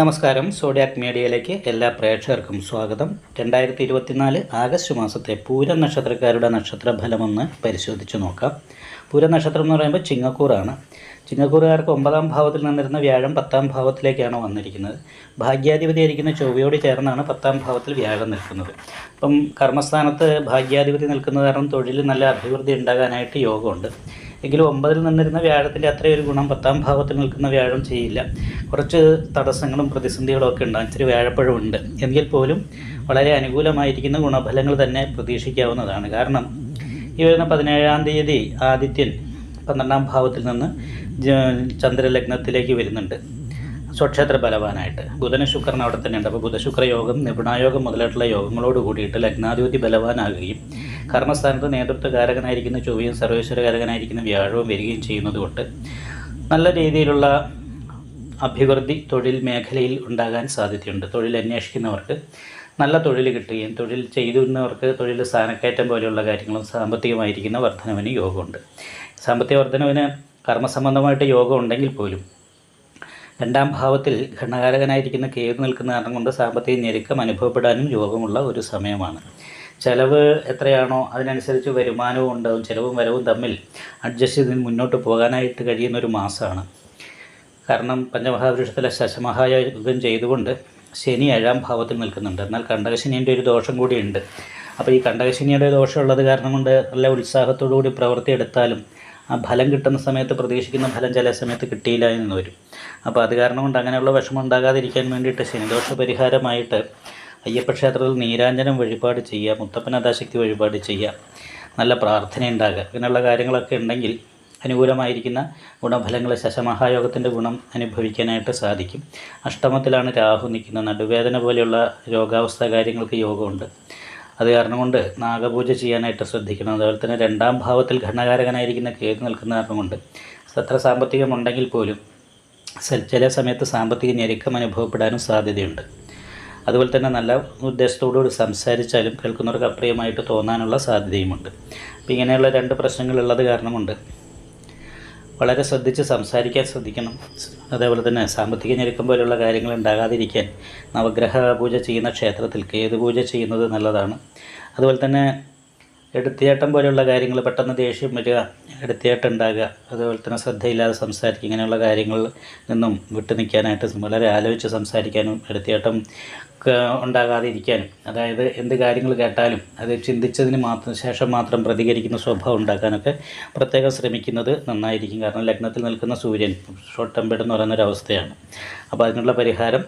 നമസ്കാരം. സോഡിയാക് മീഡിയയിലേക്ക് എല്ലാ പ്രേക്ഷകർക്കും സ്വാഗതം. രണ്ടായിരത്തി ഇരുപത്തിനാല് ആഗസ്റ്റ് മാസത്തെ പൂര നക്ഷത്രക്കാരുടെ നക്ഷത്ര ഫലമൊന്ന് പരിശോധിച്ച് നോക്കാം. പൂര നക്ഷത്രം എന്ന് പറയുമ്പോൾ ചിങ്ങക്കൂറാണ്. ചിങ്ങക്കൂറുകാർക്ക് ഒമ്പതാം ഭാവത്തിൽ നിന്നിരുന്ന വ്യാഴം പത്താം ഭാവത്തിലേക്കാണ് വന്നിരിക്കുന്നത്. ഭാഗ്യാധിപതിയായിരിക്കുന്ന ചൊവ്വയോട് ചേർന്നാണ് പത്താം ഭാവത്തിൽ വ്യാഴം നിൽക്കുന്നത്. അപ്പം കർമ്മസ്ഥാനത്ത് ഭാഗ്യാധിപതി നിൽക്കുന്നത് കാരണം തൊഴിൽ നല്ല അഭിവൃദ്ധി ഉണ്ടാകാനായിട്ട് യോഗമുണ്ട്. എങ്കിലും ഒമ്പതിൽ നിന്നിരുന്ന വ്യാഴത്തിന്റെ ഒരു ഗുണം പത്താം ഭാവത്തിൽ നിൽക്കുന്ന വ്യാഴം ചെയ്യില്ല. കുറച്ച് തടസ്സങ്ങളും പ്രതിസന്ധികളും ഒക്കെ ഉണ്ടാകും. ഇച്ചിരി വ്യാഴപ്പഴമുണ്ട് എങ്കിൽ പോലും വളരെ അനുകൂലമായിരിക്കുന്ന ഗുണഫലങ്ങൾ തന്നെ പ്രതീക്ഷിക്കാവുന്നതാണ്. കാരണം ഈ വരുന്ന പതിനേഴാം തീയതി ആദിത്യൻ പന്ത്രണ്ടാം ഭാവത്തിൽ നിന്ന് ചന്ദ്രലഗ്നത്തിലേക്ക് വരുന്നുണ്ട്. സ്വക്ഷേത്ര ബലവാനായിട്ട്. ബുധന ശുക്രൻ അവിടെ തന്നെ ഉണ്ട് അപ്പോൾ ബുധശുക്ര യോഗം നിപുണായോഗം മുതലായിട്ടുള്ള യോഗങ്ങളോട് കൂടിയിട്ട് ലഗ്നാധിപതി ബലവാനാകുകയും കർമ്മസ്ഥാനത്ത് നേതൃത്വകാരകനായിരിക്കുന്ന ചൊവ്വയും സർവേശ്വരകാരകനായിരിക്കുന്ന വ്യാഴവും വരികയും ചെയ്യുന്നത് കൊണ്ട് നല്ല രീതിയിലുള്ള അഭിവൃദ്ധി തൊഴിൽ മേഖലയിൽ ഉണ്ടാകാൻ സാധ്യതയുണ്ട്. തൊഴിൽ അന്വേഷിക്കുന്നവർക്ക് നല്ല തൊഴിൽ കിട്ടുകയും തൊഴിൽ ചെയ്തുവരുന്നവർക്ക് തൊഴിൽ സ്ഥാനക്കയറ്റം പോലെയുള്ള കാര്യങ്ങളും സാമ്പത്തികമായിരിക്കുന്ന വർധനവിന് യോഗമുണ്ട്. സാമ്പത്തിക വർധനവിന് കർമ്മസംബന്ധമായിട്ട് യോഗം ഉണ്ടെങ്കിൽ പോലും രണ്ടാം ഭാവത്തിൽ ഘടകാരകനായിരിക്കുന്ന കേതു നിൽക്കുന്ന കാരണം കൊണ്ട് സാമ്പത്തിക ഞെരുക്കം അനുഭവപ്പെടാനും യോഗമുള്ള ഒരു സമയമാണ്. ചെലവ് എത്രയാണോ അതിനനുസരിച്ച് വരുമാനവും ഉണ്ടാവും ചിലവും വരവും തമ്മിൽ അഡ്ജസ്റ്റ് ചെയ്ത് മുന്നോട്ട് പോകാനായിട്ട് കഴിയുന്ന ഒരു മാസമാണ് കാരണം പഞ്ചമഹാപുരുഷത്തിലെ ശശമഹായുഗം ചെയ്തുകൊണ്ട് ശനി ഏഴാം ഭാവത്തിൽ നിൽക്കുന്നുണ്ട്. എന്നാൽ കണ്ടകശനിന്റെ ഒരു ദോഷം കൂടിയുണ്ട്. അപ്പോൾ ഈ കണ്ടകശനിയുടെ ദോഷമുള്ളത് കാരണം കൊണ്ട് നല്ല ഉത്സാഹത്തോടു കൂടി പ്രവൃത്തി എടുത്താലും ആ ഫലം കിട്ടുന്ന സമയത്ത് പ്രതീക്ഷിക്കുന്ന ഫലം ചില സമയത്ത് കിട്ടിയില്ല എന്ന് വരും. അപ്പോൾ അത് കാരണം കൊണ്ട് അങ്ങനെയുള്ള വിഷമം ഉണ്ടാകാതിരിക്കാൻ വേണ്ടിയിട്ട് ശനിദോഷ പരിഹാരമായിട്ട് അയ്യപ്പ ക്ഷേത്രത്തിൽ നീരാഞ്ജനം വഴിപാട് ചെയ്യുക മുത്തപ്പനാഥാശക്തി വഴിപാട് ചെയ്യുക നല്ല പ്രാർത്ഥന ഉണ്ടാകുക കാര്യങ്ങളൊക്കെ ഉണ്ടെങ്കിൽ അനുകൂലമായിരിക്കുന്ന ഗുണഫലങ്ങൾ ശശമഹായോഗത്തിന്റെ ഗുണം അനുഭവിക്കാനായിട്ട് സാധിക്കും. അഷ്ടമത്തിലാണ് രാഹു നിൽക്കുന്നത്. നടുവേദന പോലെയുള്ള രോഗാവസ്ഥ കാര്യങ്ങൾക്ക് യോഗമുണ്ട്. അത് കാരണം കൊണ്ട് നാഗപൂജ ചെയ്യാനായിട്ട് ശ്രദ്ധിക്കണം. അതുപോലെ തന്നെ രണ്ടാം ഭാവത്തിൽ ഘടനകാരകനായിരിക്കുന്ന കേതു നിൽക്കുന്ന കാരണം കൊണ്ട് സത്ര സാമ്പത്തികമുണ്ടെങ്കിൽ പോലും ചില സമയത്ത് സാമ്പത്തിക ഞെരുക്കം അനുഭവപ്പെടാനും സാധ്യതയുണ്ട്. അതുപോലെ തന്നെ നല്ല ഉദ്ദേശത്തോടുകൂടി സംസാരിച്ചാലും കേൾക്കുന്നവർക്ക് അപ്രിയമായിട്ട് തോന്നാനുള്ള സാധ്യതയുമുണ്ട്. അപ്പോൾ ഇങ്ങനെയുള്ള രണ്ട് പ്രശ്നങ്ങളുള്ളത് കാരണമുണ്ട്. വളരെ ശ്രദ്ധിച്ച് സംസാരിക്കാൻ ശ്രദ്ധിക്കണം. അതേപോലെ തന്നെ സാമ്പത്തിക ഞെരുക്കം പോലുള്ള കാര്യങ്ങൾ ഉണ്ടാകാതിരിക്കാൻ നവഗ്രഹ പൂജ ചെയ്യുന്ന ക്ഷേത്രത്തിൽ കേതു പൂജ ചെയ്യുന്നത് നല്ലതാണ്. അതുപോലെ തന്നെ എടുത്തേട്ടം പോലെയുള്ള കാര്യങ്ങൾ പെട്ടെന്ന് ദേഷ്യം വരിക എടുത്തേട്ടം ഉണ്ടാകുക അതുപോലെ തന്നെ ശ്രദ്ധയില്ലാതെ സംസാരിക്കുക ഇങ്ങനെയുള്ള കാര്യങ്ങളിൽ നിന്നും വിട്ടു നിൽക്കാനായിട്ട് വളരെ ആലോചിച്ച് സംസാരിക്കാനും എടുത്തേട്ടം ഉണ്ടാകാതെ ഇരിക്കാനും അതായത് എന്ത് കാര്യങ്ങൾ കേട്ടാലും അത് ചിന്തിച്ചതിന് മാത്രം ശേഷം മാത്രം പ്രതികരിക്കുന്ന സ്വഭാവം ഉണ്ടാക്കാനൊക്കെ പ്രത്യേകം ശ്രമിക്കുന്നത് നന്നായിരിക്കും. കാരണം ലഗ്നത്തിൽ നിൽക്കുന്ന സൂര്യൻ ഷോർട്ട് ടെമ്പേർഡ് എന്ന് പറയുന്ന ഒരു അവസ്ഥയാണ്. അപ്പോൾ അതിനുള്ള പരിഹാരം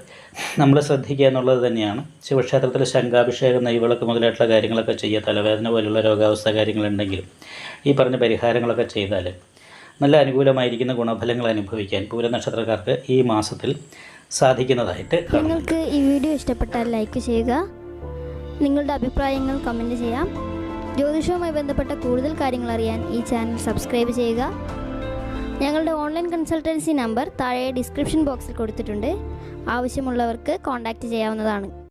നമ്മൾ ശ്രദ്ധിക്കുക എന്നുള്ളത് തന്നെയാണ്. ശിവക്ഷേത്രത്തിൽ ശംഖാഭിഷേകം നെയ്വിളക്ക് മുതലായിട്ടുള്ള കാര്യങ്ങളൊക്കെ ചെയ്യുക തലവേദന പോലുള്ള രോഗാവസ്ഥ കാര്യങ്ങളുണ്ടെങ്കിലും ഈ പറഞ്ഞ പരിഹാരങ്ങളൊക്കെ ചെയ്താൽ നല്ല അനുകൂലമായിരിക്കുന്ന ഗുണഫലങ്ങൾ അനുഭവിക്കാൻ പൂരനക്ഷത്രക്കാർക്ക് ഈ മാസത്തിൽ സാധിക്കുന്നതായിട്ട് നിങ്ങൾക്ക് ഈ വീഡിയോ ഇഷ്ടപ്പെട്ടാൽ ലൈക്ക് ചെയ്യുക. നിങ്ങളുടെ അഭിപ്രായങ്ങൾ കമന്റ് ചെയ്യാം. ജ്യോതിഷവുമായി ബന്ധപ്പെട്ട കൂടുതൽ കാര്യങ്ങൾ അറിയാൻ ഈ ചാനൽ സബ്സ്ക്രൈബ് ചെയ്യുക. ഞങ്ങളുടെ ഓൺലൈൻ കൺസൾട്ടൻസി നമ്പർ താഴെ ഡിസ്ക്രിപ്ഷൻ ബോക്സിൽ കൊടുത്തിട്ടുണ്ട്. ആവശ്യമുള്ളവർക്ക് കോൺടാക്റ്റ് ചെയ്യാവുന്നതാണ്.